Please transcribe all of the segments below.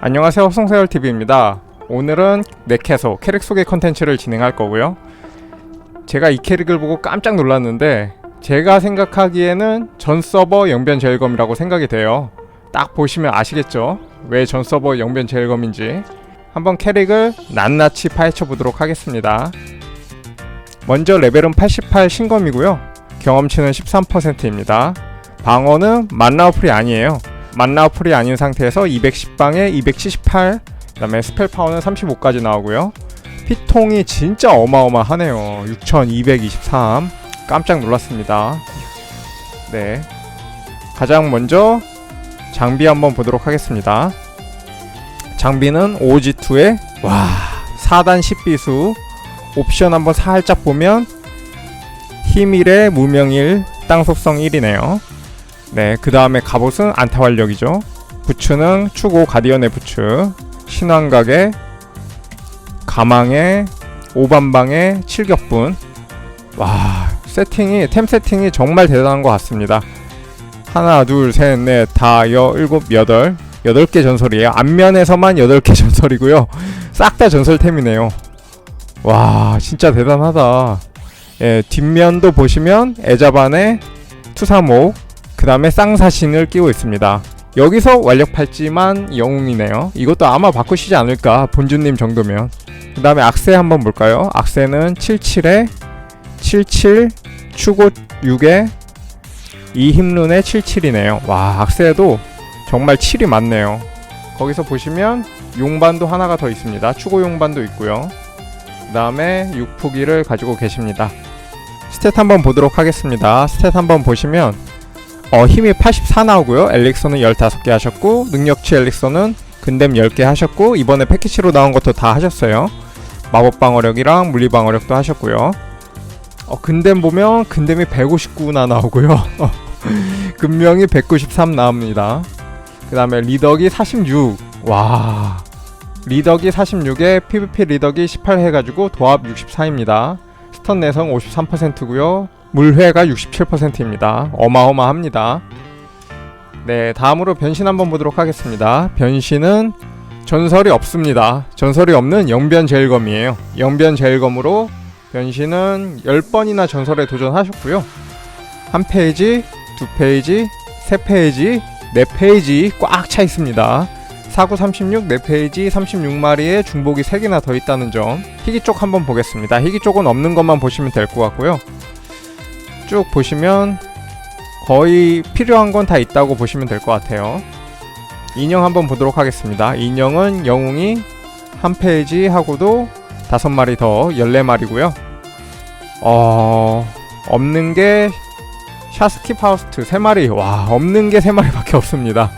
안녕하세요 송세열TV입니다. 오늘은 넥캐소 캐릭 소개 컨텐츠를 진행할 거고요. 제가 이 캐릭을 보고 깜짝 놀랐는데 제가 생각하기에는 전 서버 영변 제일검이라고 생각이 돼요. 딱 보시면 아시겠죠? 왜 전 서버 영변 제일검인지. 한번 캐릭을 낱낱이 파헤쳐 보도록 하겠습니다. 먼저 레벨은 88 신검이고요. 경험치는 13%입니다 방어는 만나우풀이 아니에요 만나풀이 아닌 상태에서 210방에 278 그 다음에 스펠 파워는 35까지 나오고요. 피통이 진짜 어마어마하네요. 6223 깜짝 놀랐습니다. 네. 가장 먼저 장비 한번 보도록 하겠습니다. 장비는 OG2에 와 4단 10비수 옵션 한번 살짝 보면 힘 1에 무명일 땅 속성 1이네요. 네, 그 다음에 갑옷은 안타활력이죠. 부츠는 추고 가디언의 부츠, 신왕각의 가망의 오반방의 칠격분. 와, 세팅이 템 세팅이 정말 대단한 것 같습니다. 하나, 둘, 셋, 넷, 다, 여, 일곱, 여덟, 여덟 개 전설이에요. 앞면에서만 여덟 개 전설이고요. 싹 다 전설템이네요. 와, 진짜 대단하다. 예, 뒷면도 보시면 애자반의 투사목, 그 다음에 쌍사신을 끼고 있습니다. 여기서 완력 팔찌만 영웅이네요. 이것도 아마 바꾸시지 않을까 본주님 정도면. 그 다음에 악세 한번 볼까요? 악세는 77에 77 추고 6에 이 힘룬의 77이네요. 와 악세도 정말 7이 많네요. 거기서 보시면 용반도 하나가 더 있습니다. 추고 용반도 있고요. 그 다음에 육포기를 가지고 계십니다. 스탯 한번 보도록 하겠습니다. 스탯 한번 보시면 어, 힘이 84 나오고요. 엘릭서는 15개 하셨고 능력치 엘릭서는 근댐 10개 하셨고 이번에 패키지로 나온 것도 다 하셨어요. 마법 방어력이랑 물리 방어력도 하셨고요. 어, 근댐 보면 근댐이 159나 나오고요. 근명이 193 나옵니다. 그 다음에 리덕이 46. 와. 리덕이 46에 PVP 리덕이 18 해가지고 도합 64입니다. 스턴 내성 53%고요. 물회가 67%입니다. 어마어마합니다. 네, 다음으로 변신 한번 보도록 하겠습니다. 변신은 전설이 없습니다. 전설이 없는 영변 제일검이에요. 영변 제일검으로 변신은 10번이나 전설에 도전하셨고요. 한 페이지, 두 페이지, 세 페이지, 네 페이지 꽉 차 있습니다. 사구 36, 네 페이지 36마리에 중복이 3개나 더 있다는 점. 희귀 쪽 한번 보겠습니다. 희귀 쪽은 없는 것만 보시면 될 것 같고요. 쭉 보시면 거의 필요한 건 다 있다고 보시면 될 것 같아요. 인형 한번 보도록 하겠습니다. 인형은 영웅이 한 페이지 하고도 다섯 마리 더 14마리고요. 어... 없는 게 샤스키 파우스트 3마리. 와, 없는 게 3마리밖에 없습니다.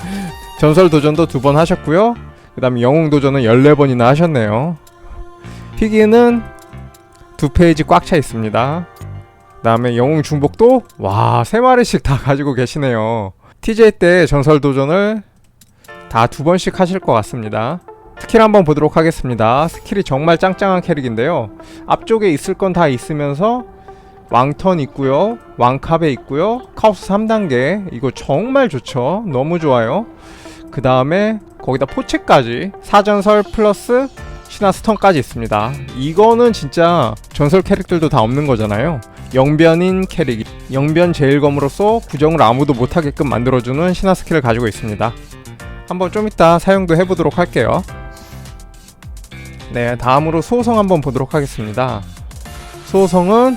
전설 도전도 두 번 하셨고요. 그 다음에 영웅 도전은 14번이나 하셨네요. 희귀는 두 페이지 꽉 차 있습니다. 그다음에 영웅 중복도 와 세 마리씩 다 가지고 계시네요. TJ 때 전설 도전을 다 두 번씩 하실 것 같습니다. 스킬 한번 보도록 하겠습니다. 스킬이 정말 짱짱한 캐릭인데요. 앞쪽에 있을 건 다 있으면서 왕턴 있고요. 왕캅에 있고요. 카우스 3단계. 이거 정말 좋죠. 너무 좋아요. 그 다음에 거기다 포체까지 사전설 플러스 신화 스턴까지 있습니다. 이거는 진짜 전설 캐릭들도 다 없는 거잖아요. 영변인 캐릭, 영변 제일검으로서 구정을 아무도 못하게끔 만들어주는 신화 스킬을 가지고 있습니다. 한번 좀 이따 사용도 해보도록 할게요. 네, 다음으로 소성 한번 보도록 하겠습니다. 소성은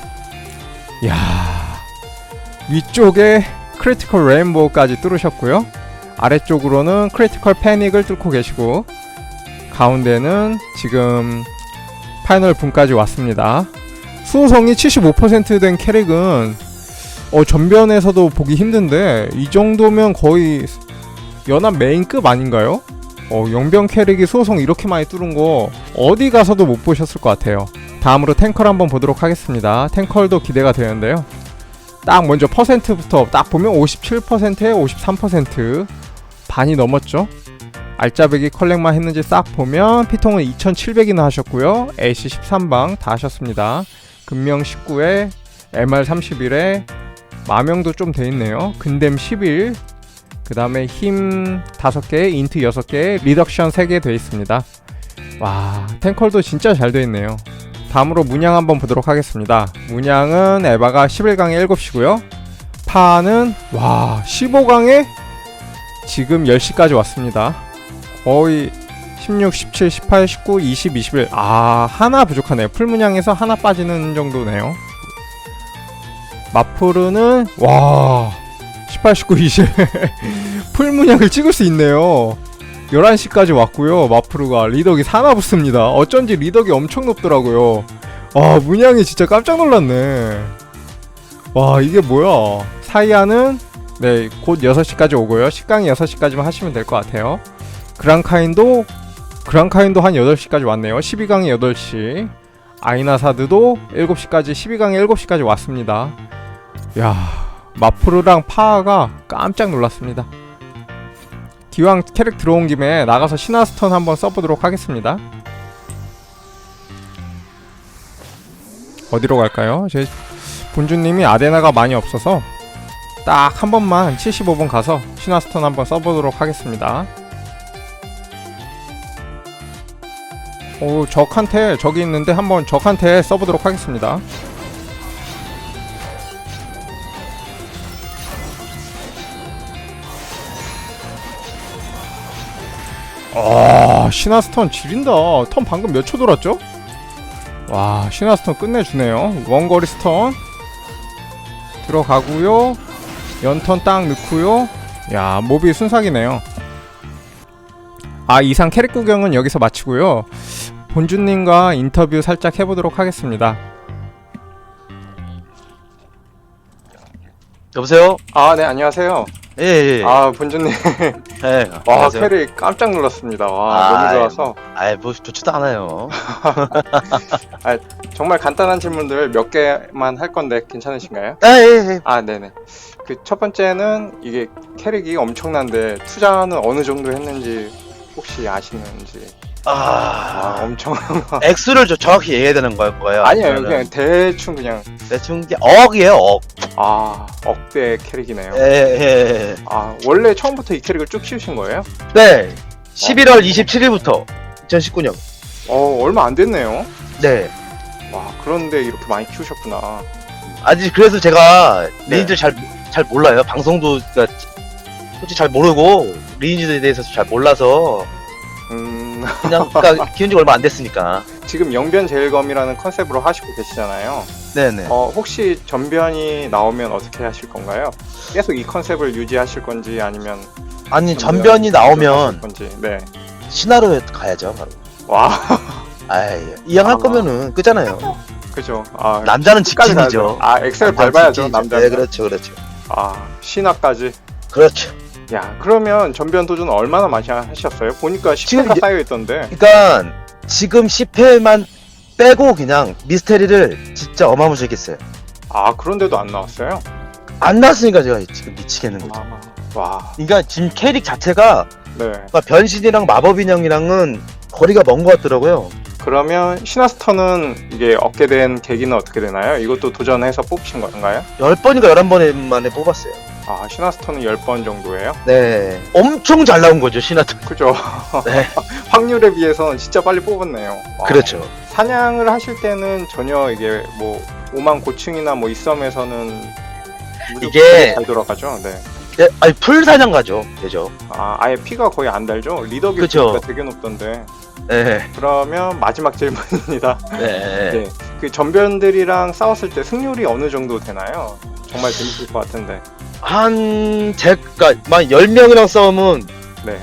야 위쪽에 크리티컬 레인보우까지 뚫으셨고요. 아래쪽으로는 크리티컬 패닉을 뚫고 계시고 가운데는 지금 파이널 분까지 왔습니다. 수호성이 75%된 캐릭은 어, 전변에서도 보기 힘든데 이 정도면 거의 연합 메인급 아닌가요? 어, 영변 캐릭이 수호성 이렇게 많이 뚫은 거 어디 가서도 못 보셨을 것 같아요. 다음으로 탱컬 한번 보도록 하겠습니다. 탱컬도 기대가 되는데요. 딱 먼저 퍼센트부터 딱 보면 57%에 53% 반이 넘었죠. 알짜배기 컬렉만 했는지 싹 보면 피통은 2700이나 하셨고요. AC 13방 다 하셨습니다. 금명 19에 MR 31에 마명도 좀 돼 있네요. 근댐 11 그 다음에 힘 5개, 인트 6개, 리덕션 3개 되어 있습니다. 와, 탱컬도 진짜 잘 되어 있네요. 다음으로 문양 한번 보도록 하겠습니다. 문양은 에바가 11강에 7시고요. 파는 와 15강에 지금 10시까지 왔습니다. 거의 16, 17, 18, 19, 20, 21. 아 하나 부족하네요. 풀문양에서 하나 빠지는 정도네요. 마프르는 와 18, 19, 20 풀문양을 찍을 수 있네요. 11시까지 왔고요. 마프루가 리덕이 사나 붙습니다. 어쩐지 리덕이 엄청 높더라고요. 아, 문양이 진짜 깜짝 놀랐네. 와, 이게 뭐야. 사이아는 네, 곧 6시까지 오고요. 식강이 6시까지만 하시면 될 것 같아요. 그랑카인도 그랑카인도 한 8시까지 왔네요. 12강이 8시. 아이나사드도 7시까지 12강에 7시까지 왔습니다. 야, 마프루랑 파가 깜짝 놀랐습니다. 기왕 캐릭 들어온 김에 나가서 신화스턴 한번 써보도록 하겠습니다. 어디로 갈까요? 제 본주님이 아데나가 많이 없어서 딱 한 번만 75번 가서 신화스턴 한번 써보도록 하겠습니다. 오 적한테 적이 있는데 한번 적한테 써보도록 하겠습니다. 아 신화스턴 지린다. 턴 방금 몇 초 돌았죠? 와 신화스턴 끝내주네요. 원거리 스턴. 들어가고요. 연턴 딱 넣고요. 야 몹이 순삭이네요. 아 이상 캐릭 구경은 여기서 마치고요 본주님과 인터뷰 살짝 해보도록 하겠습니다 여보세요? 아 네 안녕하세요 예, 예. 예. 아 본주님 예. 와 안녕하세요. 캐릭 깜짝 놀랐습니다 와 아, 너무 좋아서 아이, 뭐, 좋지도 않아요. 정말 간단한 질문들 몇 개만 할 건데 괜찮으신가요? 아, 예, 예. 아, 네네. 그 첫 번째는 이게 캐릭이 엄청난데 투자는 어느 정도 했는지 혹시 아시는지? 아, 아, 엄청. 액수를 저 정확히 얘기해야 되는 거- 거예요? 아니에요. 아니면은 그냥 대충 그냥 대충 이게 억이에요, 억. 아 억대 캐릭이네요. 예, 예, 예. 아 원래 처음부터 이 캐릭을 쭉 키우신 거예요? 네. 11월 27일부터 2019년. 어 얼마 안 됐네요. 네. 와 그런데 이렇게 많이 키우셨구나. 아직 그래서 제가 네. 리니지 잘, 잘 몰라요. 방송도, 그러니까 솔직히 잘 모르고, 리니지에 대해서 잘 몰라서, 음 그냥, 그러니까 키운 지 얼마 안 됐으니까. 지금 영변 제일검이라는 컨셉으로 하시고 계시잖아요. 네네. 어 혹시 전변이 나오면 어떻게 하실 건가요? 계속 이 컨셉을 유지하실 건지 아니면 아니, 전변이 나오면, 건지 네. 신화로 가야죠, 바로. 와 아이, 이왕 할 아마. 거면은 끄잖아요. 그죠. 아 남자는 직진이죠. 아 엑셀 밟아야죠 직진이죠. 남자. 네, 그렇죠, 그렇죠. 아 신화까지. 그렇죠. 야 그러면 전변 도전 얼마나 많이 하셨어요? 보니까 지금 10회가 이제- 쌓여 있던데. 그러니까 지금 10회만 빼고 그냥 미스테리를 진짜 어마무시하게 했어요. 아 그런데도 안 나왔어요? 안 나왔으니까 제가 지금 미치겠는 거죠. 아, 와 그러니까 지금 캐릭 자체가 네. 그러니까 변신이랑 마법 인형이랑은 거리가 먼 것 같더라고요. 그러면 신화스터는 이게 얻게 된 계기는 어떻게 되나요? 이것도 도전해서 뽑으신 건가요? 10번인가 11번 만에 뽑았어요. 아 신화스터는 10번 정도예요? 네. 엄청 잘 나온 거죠, 신화도. 그죠. 네. 확률에 비해서는 진짜 빨리 뽑았네요. 와. 그렇죠. 사냥을 하실 때는 전혀 이게 뭐 오만 고층이나 뭐 이섬에서는 이게- 잘 돌아가죠. 네. 예, 아니, 풀 사냥 가죠. 되죠. 아 아예 피가 거의 안 달죠. 리더기 그쵸. 가 되게 높던데. 네. 그러면 마지막 질문입니다. 네. 네. 그 전변들이랑 싸웠을 때 승률이 어느 정도 되나요? 정말 재밌을 것 같은데. 한, 제가, 막 10명이랑 싸우면 네.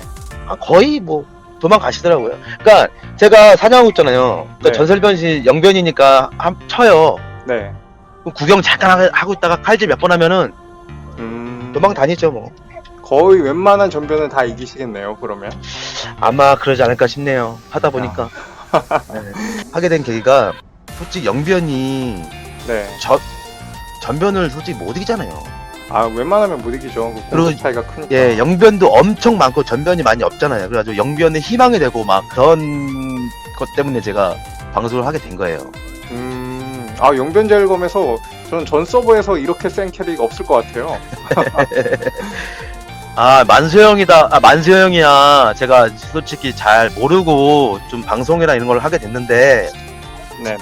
아, 거의 뭐 도망가시더라고요. 그러니까 제가 사냥하고 있잖아요. 그러니까 네. 전설변신 영변이니까 한 쳐요. 네. 그럼 구경 잠깐 하- 하고 있다가 칼질 몇 번 하면은 음. 도망 다니죠 뭐. 거의 웬만한 전변은 다 이기시겠네요. 그러면. 아마 그러지 않을까 싶네요. 하다 보니까 아. 네. 하게 된 계기가 솔직히 영변이 네. 전변을 솔직히 못 이기잖아요. 아 웬만하면 못 이기죠. 그 그리고- 공격 차이가 크니까. 예, 영변도 엄청 많고 전변이 많이 없잖아요. 그래가지고 영변에 희망이 되고 막 그런 것 때문에 제가 방송을 하게 된 거예요. 음, 아 용변제일검에서 저는 전 서버에서 이렇게 센 캐릭 없을 것 같아요. 아 만수형이다 아 만수형이야 제가 솔직히 잘 모르고 좀 방송이나 이런 걸 하게 됐는데 네네.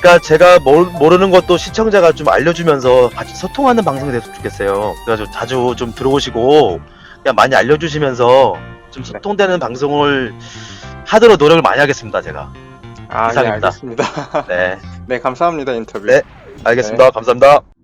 그러니까 제가 모르, 모르는 것도 시청자가 좀 알려주면서 같이 소통하는 방송이 됐으면 좋겠어요 그래가지고 자주 좀 들어오시고 그냥 많이 알려주시면서 좀 네. 소통되는 방송을 하도록 노력을 많이 하겠습니다 제가 아, 예, 이상입니다. 알겠습니다. 네 네, 감사합니다, 인터뷰. 네. 알겠습니다 감사합니다